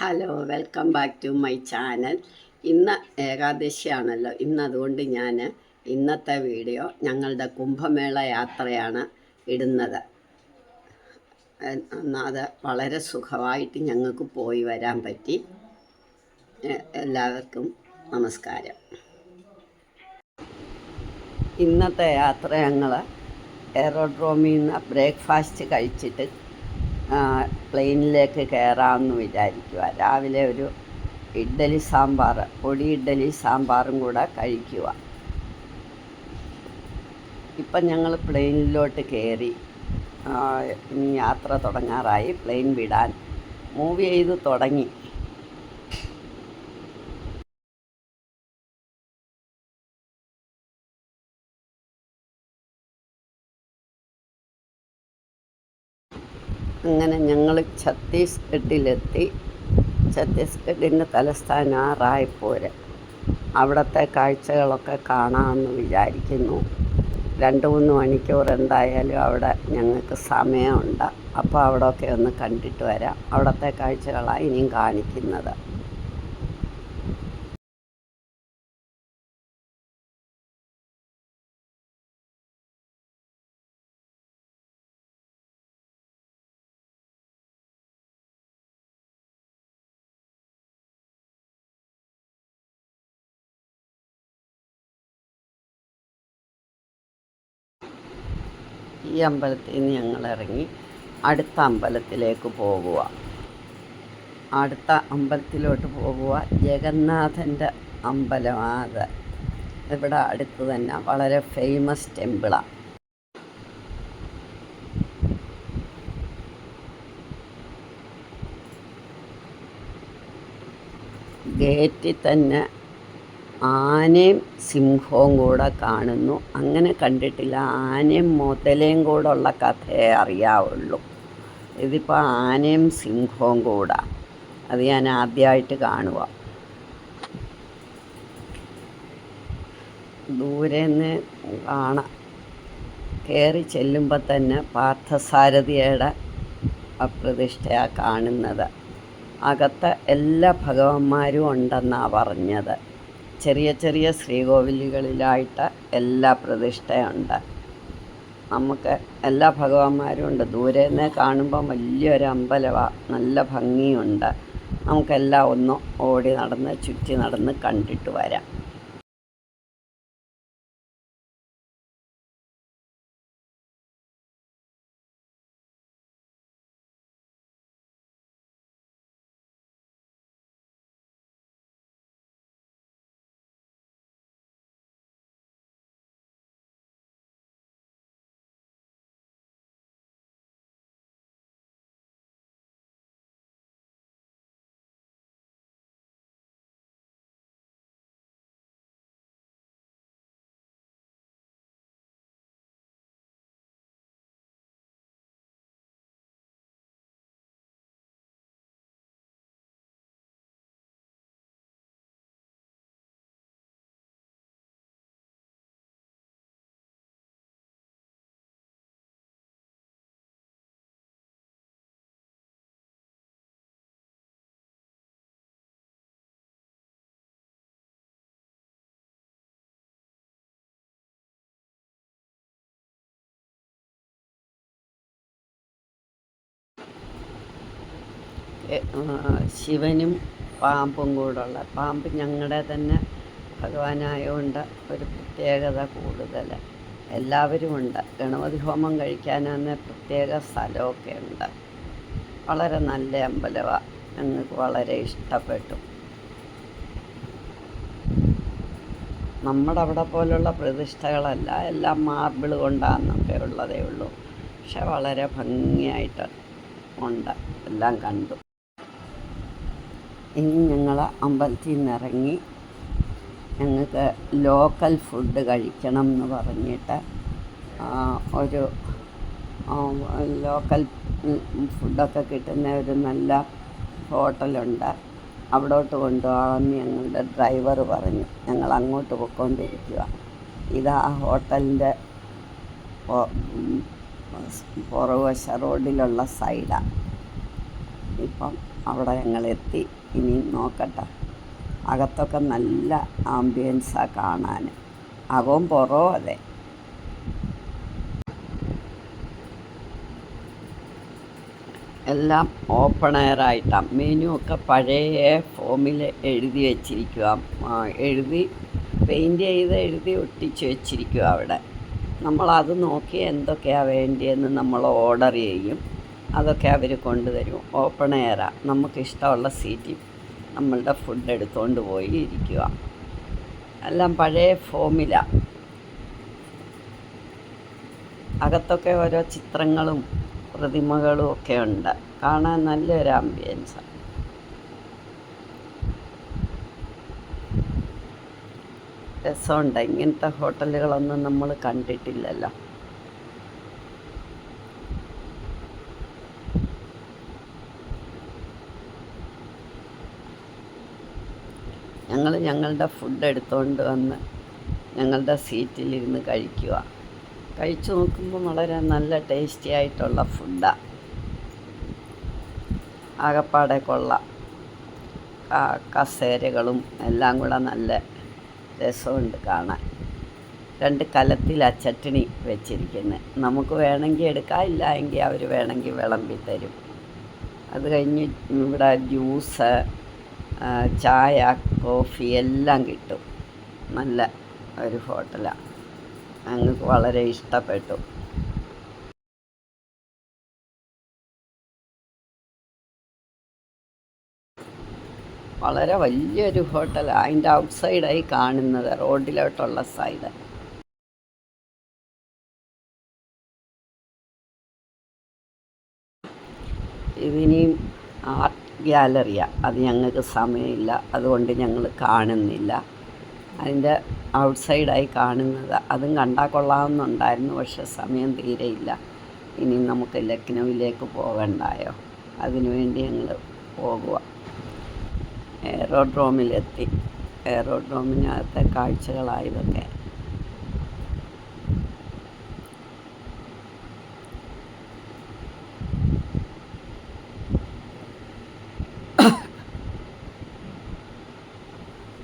Hello welcome back to my channel ഇന്ന് ഏകാദശിയാണല്ലോ. ഇന്ന് അതുകൊണ്ട് ഞാൻ ഇന്നത്തെ വീഡിയോ ഞങ്ങളുടെ കുംഭമേള യാത്രയാണ് ഇടുന്നത്. അത് വളരെ സുഖമായിട്ട് ഞങ്ങൾക്ക് പോയി വരാൻ പറ്റി. എല്ലാവർക്കും നമസ്കാരം. ഇന്നത്തെ യാത്ര ഞങ്ങൾ എയറോഡ്രോമിൽ നിന്ന് ബ്രേക്ക്ഫാസ്റ്റ് കഴിച്ചിട്ട് പ്ലെയിനിലേക്ക് കയറാമെന്ന് വിചാരിക്കുക രാവിലെ ഒരു ഇഡ്ഡലി സാമ്പാർ പൊടി ഇഡ്ഡലി സാമ്പാറും കൂടെ കഴിക്കുക ഇപ്പം ഞങ്ങൾ പ്ലെയിനിലോട്ട് കയറി യാത്ര തുടങ്ങാറായി. പ്ലെയിൻ വിടാൻ മൂവ് ചെയ്ത് തുടങ്ങി. അങ്ങനെ ഞങ്ങൾ ഛത്തീസ്ഗഡിലെത്തി. ഛത്തീസ്ഗഡിന്റെ തലസ്ഥാന റായ്പൂര്. അവിടുത്തെ കാഴ്ചകളൊക്കെ കാണാമെന്ന് വിചാരിക്കുന്നു. രണ്ട് മൂന്ന് മണിക്കൂർ എന്തായാലും അവിടെ ഞങ്ങൾക്ക് സമയമുണ്ട്. അപ്പോൾ അവിടെയൊക്കെ ഒന്ന് കണ്ടിട്ട് വരാം. അവിടുത്തെ കാഴ്ചകളാണ് ഇനിയും കാണിക്കുന്നത്. ഈ അമ്പലത്തിൽ നിന്ന് ഞങ്ങൾ ഇറങ്ങി അടുത്ത അമ്പലത്തിലേക്ക് പോകുക അടുത്ത അമ്പലത്തിലോട്ട് പോകുക ജഗന്നാഥന്റെ അമ്പലമാണ് ഇവിടെ അടുത്ത് തന്നെ വളരെ ഫേമസ് ടെമ്പിളാണ് ഗേറ്റിൽ തന്നെ ആനയും സിംഹവും കൂടെ കാണുന്നു. അങ്ങനെ കണ്ടിട്ടില്ല. ആനയും മുതലയും കൂടെ ഉള്ള കഥയെ അറിയാവുള്ളൂ. ഇതിപ്പോൾ ആനയും സിംഹവും കൂടെ. അത് ഞാൻ ആദ്യമായിട്ട് കാണുക ദൂരെ നിന്ന് കാണാം. കയറി ചെല്ലുമ്പോൾ തന്നെ പാർത്ഥസാരഥിയുടെ അപ്രതിഷ്ഠയാണ് കാണുന്നത്. അകത്ത് എല്ലാ ഭഗവാന്മാരും ഉണ്ടെന്നാണ് പറഞ്ഞത്. ചെറിയ ചെറിയ ശ്രീകോവിലുകളിലായിട്ട് എല്ലാ പ്രതിഷ്ഠയുണ്ട്. നമുക്ക് എല്ലാ ഭഗവാന്മാരും ഉണ്ട്. ദൂരെ നിന്ന് കാണുമ്പോൾ വലിയൊരു അമ്പലമാണ് നല്ല ഭംഗിയുണ്ട്. നമുക്കെല്ലാം ഒന്ന് ഓടി നടന്ന് ചുറ്റി നടന്ന് കണ്ടിട്ട് വരാം. ശിവനും പാമ്പും കൂടുള്ള പാമ്പ് ഞങ്ങളുടെ തന്നെ ഭഗവാനായതുകൊണ്ട് ഒരു പ്രത്യേകത കൂടുതൽ എല്ലാവരും ഉണ്ട് ഗണപതി ഹോമം കഴിക്കാനാണ് പ്രത്യേക സ്ഥലമൊക്കെ ഉണ്ട്. വളരെ നല്ല അമ്പലമാണ് ഞങ്ങൾക്ക് വളരെ ഇഷ്ടപ്പെട്ടു. നമ്മുടെ അവിടെ പോലുള്ള പ്രതിഷ്ഠകളല്ല. എല്ലാം മാർബിൾ കൊണ്ടാണെന്നൊക്കെ ഉള്ളതേ ഉള്ളൂ. പക്ഷെ വളരെ ഭംഗിയായിട്ട് ഉണ്ട്. എല്ലാം കണ്ടു. ഇനി ഞങ്ങൾ അമ്പലത്തിൽ നിന്ന് ഇറങ്ങി ഞങ്ങൾക്ക് ലോക്കൽ ഫുഡ് കഴിക്കണം എന്ന് പറഞ്ഞിട്ട് ഒരു ലോക്കൽ ഫുഡൊക്കെ കിട്ടുന്ന ഒരു നല്ല ഹോട്ടലുണ്ട് അവിടോട്ട് കൊണ്ടുപോകാമെന്ന് ഞങ്ങളുടെ ഡ്രൈവർ പറഞ്ഞു. ഞങ്ങൾ അങ്ങോട്ട് പോയിക്കൊണ്ടിരിക്കുക ഇത് ആ ഹോട്ടലിന്റെ പുറകുവശ റോഡിലുള്ള സൈഡാണ് ഇപ്പം അവിടെ ഞങ്ങളെത്തി ഇനി നോക്കട്ടെ. അകത്തൊക്കെ നല്ല ആംബിയൻസാണ് കാണാൻ. അകവും പുറവും അതെ. എല്ലാം ഓപ്പൺ എയർ ആയിട്ടാണ് മെനു ഒക്കെ പഴയ ഫോമിൽ എഴുതി വെച്ചിരിക്കുക എഴുതി പെയിന്റ് ചെയ്ത് എഴുതി ഒട്ടിച്ച് വെച്ചിരിക്കുക അവിടെ. നമ്മളത് നോക്കി എന്തൊക്കെയാണ് വേണ്ടിയെന്ന് നമ്മൾ ഓർഡർ ചെയ്യും. അതൊക്കെ അവർ കൊണ്ടുതരും. ഓപ്പൺ എയറാണ് നമുക്കിഷ്ടമുള്ള സീറ്റിൽ നമ്മളുടെ ഫുഡ് എടുത്തുകൊണ്ട് പോയി ഇരിക്കുക എല്ലാം പഴയ ഫോമില അകത്തൊക്കെ ഓരോ ചിത്രങ്ങളും പ്രതിമകളും ഒക്കെ ഉണ്ട്. കാണാൻ നല്ലൊരു ആംബിയൻസാണ് രസമുണ്ട്. ഇങ്ങനത്തെ ഹോട്ടലുകളൊന്നും നമ്മൾ കണ്ടിട്ടില്ലല്ലോ. ഞങ്ങൾ ഞങ്ങളുടെ ഫുഡ് എടുത്തുകൊണ്ട് വന്ന് ഞങ്ങളുടെ സീറ്റിലിരുന്ന് കഴിക്കുക. കഴിച്ചു നോക്കുമ്പോൾ വളരെ നല്ല ടേസ്റ്റി ആയിട്ടുള്ള ഫുഡാണ് ആകപ്പാടെ കൊള്ള. കസേരകളും എല്ലാം കൂടെ നല്ല രസമുണ്ട് കാണാൻ. രണ്ട് കലത്തിലാണ് ചട്ടിണി വെച്ചിരിക്കുന്നത് നമുക്ക് വേണമെങ്കിൽ എടുക്കാം ഇല്ല എങ്കിൽ അവർ വേണമെങ്കിൽ വിളമ്പി തരും. അത് കഴിഞ്ഞ് ഇവിടെ ജ്യൂസ് ചായ കോഫി എല്ലാം കിട്ടും. നല്ല ഒരു ഹോട്ടലാണ് ഞങ്ങൾക്ക് വളരെ ഇഷ്ടപ്പെട്ടു. വളരെ വലിയൊരു ഹോട്ടലാണ് അതിന്റെ ഔട്ട്സൈഡായി കാണുന്നത് റോഡിലോട്ടുള്ള സൈഡ്. ഇതിനെയും ആർട്ട് ഗ്യാലറിയാണ് അത് ഞങ്ങൾക്ക് സമയമില്ല. അതുകൊണ്ട് ഞങ്ങൾ കാണുന്നില്ല. അതിന്റെ ഔട്ട് സൈഡായി കാണുന്നത്. അതും കണ്ടാൽ കൊള്ളാമെന്നുണ്ടായിരുന്നു. പക്ഷെ സമയം തീരെയില്ല. ഇനി നമുക്ക് ലക്നൗവിലേക്ക് പോകണ്ടായോ? അതിനുവേണ്ടി ഞങ്ങൾ പോകുക. എയറോഡ്രോമിലെത്തി. എയറോഡ്രോമിനകത്തെ കാഴ്ചകളായതൊക്കെ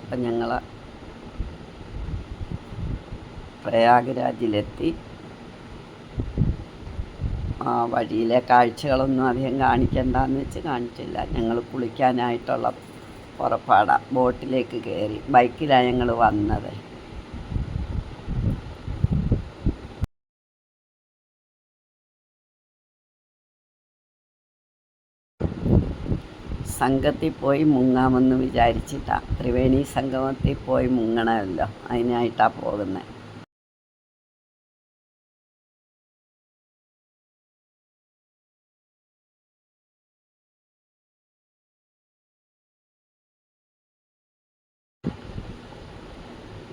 അപ്പം ഞങ്ങൾ പ്രയാഗ്രാജിലെത്തി. ആ വഴിയിലെ കാഴ്ചകളൊന്നും അധികം കാണിക്കണ്ടെന്ന് വെച്ച് കാണിച്ചില്ല. ഞങ്ങൾ കുളിക്കാനായിട്ടുള്ള പുറപ്പാടാണ് ബോട്ടിലേക്ക് കയറി ബൈക്കിലാണ് ഞങ്ങൾ വന്നത്. സംഘത്തിൽ പോയി മുങ്ങാമെന്ന് വിചാരിച്ചിട്ടാണ് ത്രിവേണി സംഗമത്തിൽ പോയി മുങ്ങണമല്ലോ. അതിനായിട്ടാണ് പോകുന്നത്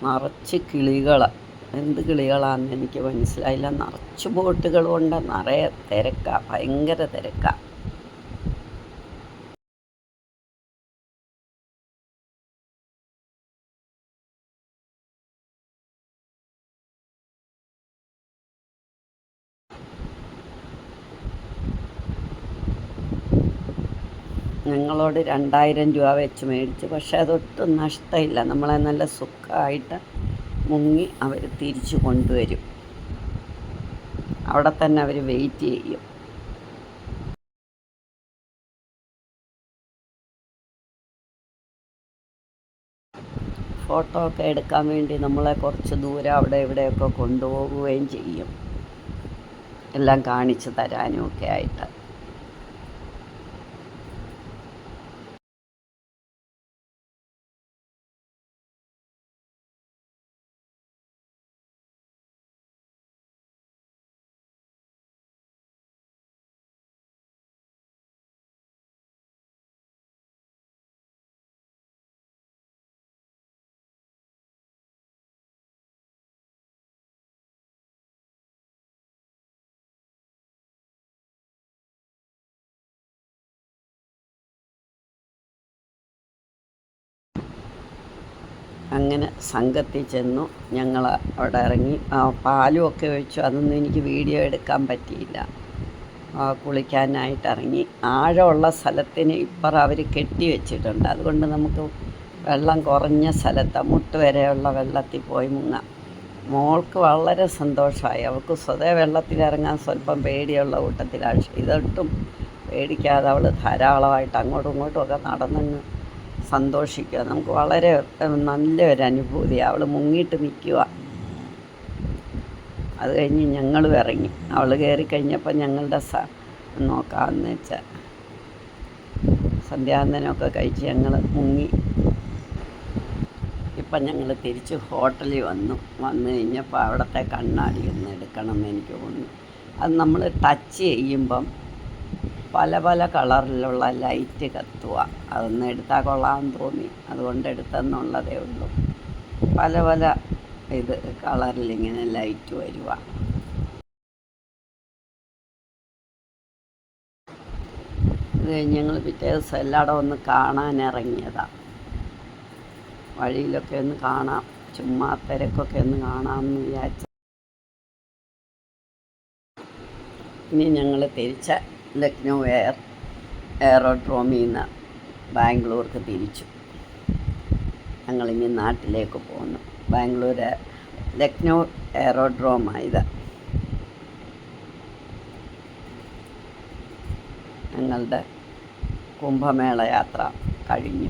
നിറച്ച് കിളികൾ എന്ത് കിളികളാണെന്ന് എനിക്ക് മനസ്സിലായില്ല. നിറച്ച് ബോട്ടുകളുണ്ട്. നിറയെ തിരക്കാണ് ഭയങ്കര തിരക്കാണ് ഞങ്ങളോട് രണ്ടായിരം രൂപ വെച്ച് മേടിച്ചു. പക്ഷെ അതൊട്ടും നഷ്ടമില്ല. നമ്മളെ നല്ല സുഖമായിട്ട് മുങ്ങി അവർ തിരിച്ചു കൊണ്ടുവരും. അവിടെ തന്നെ അവർ വെയിറ്റ് ചെയ്യും. ഫോട്ടോ ഒക്കെ എടുക്കാൻ വേണ്ടി നമ്മളെ കുറച്ച് ദൂരം അവിടെ ഇവിടെയൊക്കെ കൊണ്ടുപോവുകയും ചെയ്യും. എല്ലാം കാണിച്ചു തരാനും ഒക്കെ ആയിട്ട്. അങ്ങനെ സംഘത്തിൽ ചെന്നു. ഞങ്ങൾ അവിടെ ഇറങ്ങി. പാലും ഒക്കെ ഒഴിച്ചു. അതൊന്നും എനിക്ക് വീഡിയോ എടുക്കാൻ പറ്റിയില്ല. കുളിക്കാനായിട്ട് ഇറങ്ങി. ആഴമുള്ള സ്ഥലത്തിന് ഇപ്പുറം അവർ കെട്ടി വെച്ചിട്ടുണ്ട്. അതുകൊണ്ട് നമുക്ക് വെള്ളം കുറഞ്ഞ സ്ഥലത്ത്. മുട്ട് വരെയുള്ള വെള്ളത്തിൽ പോയി മുങ്ങാം. മോൾക്ക് വളരെ സന്തോഷമായി. അവൾക്ക് സ്വതേ വെള്ളത്തിലിറങ്ങാൻ സ്വല്പം പേടിയുള്ള കൂട്ടത്തിലാണ്. പക്ഷേ ഇതൊട്ടും പേടിക്കാതെ അവൾ ധാരാളമായിട്ട് അങ്ങോട്ടും ഇങ്ങോട്ടും ഒക്കെ നടന്നങ്ങ് സന്തോഷിക്കുക. നമുക്ക് വളരെ നല്ല ഒരു അനുഭൂതി. അവൾ മുങ്ങിയിട്ട് നിൽക്കുക അത് കഴിഞ്ഞ് ഞങ്ങളും ഇറങ്ങി അവൾ കയറി കഴിഞ്ഞപ്പോൾ ഞങ്ങളുടെ സ നോക്കാമെന്ന് വെച്ചാൽ സന്ധ്യാന്തനമൊക്കെ കഴിച്ച് ഞങ്ങൾ മുങ്ങി. ഇപ്പം ഞങ്ങൾ തിരിച്ച് ഹോട്ടലിൽ വന്നു. വന്നു കഴിഞ്ഞപ്പോൾ അവിടുത്തെ കണ്ണാടി ഒന്ന് എടുക്കണം എന്ന് എനിക്ക് തോന്നുന്നു. അത് നമ്മൾ ടച്ച് ചെയ്യുമ്പം പല പല കളറിലുള്ള ലൈറ്റ് കത്തുക. അതൊന്ന് എടുത്താൽ കൊള്ളാമെന്ന് തോന്നി. അതുകൊണ്ട് എടുത്തെന്നുള്ളതേ ഉള്ളൂ. പല പല ഇത് കളറിൽ ഇങ്ങനെ ലൈറ്റ് വരിക. ഇത് ഞങ്ങൾ പിറ്റേ ദിവസം എല്ലായിടം ഒന്ന് കാണാൻ ഇറങ്ങിയതാണ് വഴിയിലൊക്കെ ഒന്ന് കാണാം. ചുമ്മാ തിരക്കൊക്കെ ഒന്ന് കാണാമെന്ന് വിചാരിച്ചു. ഇനി ഞങ്ങൾ തിരിച്ച ലക്നൗ എയർ എയറോഡ്രോമിൽ നിന്ന് ബാംഗ്ലൂർക്ക് തിരിച്ചു. ഞങ്ങളിനി നാട്ടിലേക്ക് പോകുന്നു ബാംഗ്ലൂർ ലക്നൗ എയറോഡ്രോമായത്. ഞങ്ങളുടെ കുംഭമേള യാത്ര കഴിഞ്ഞു.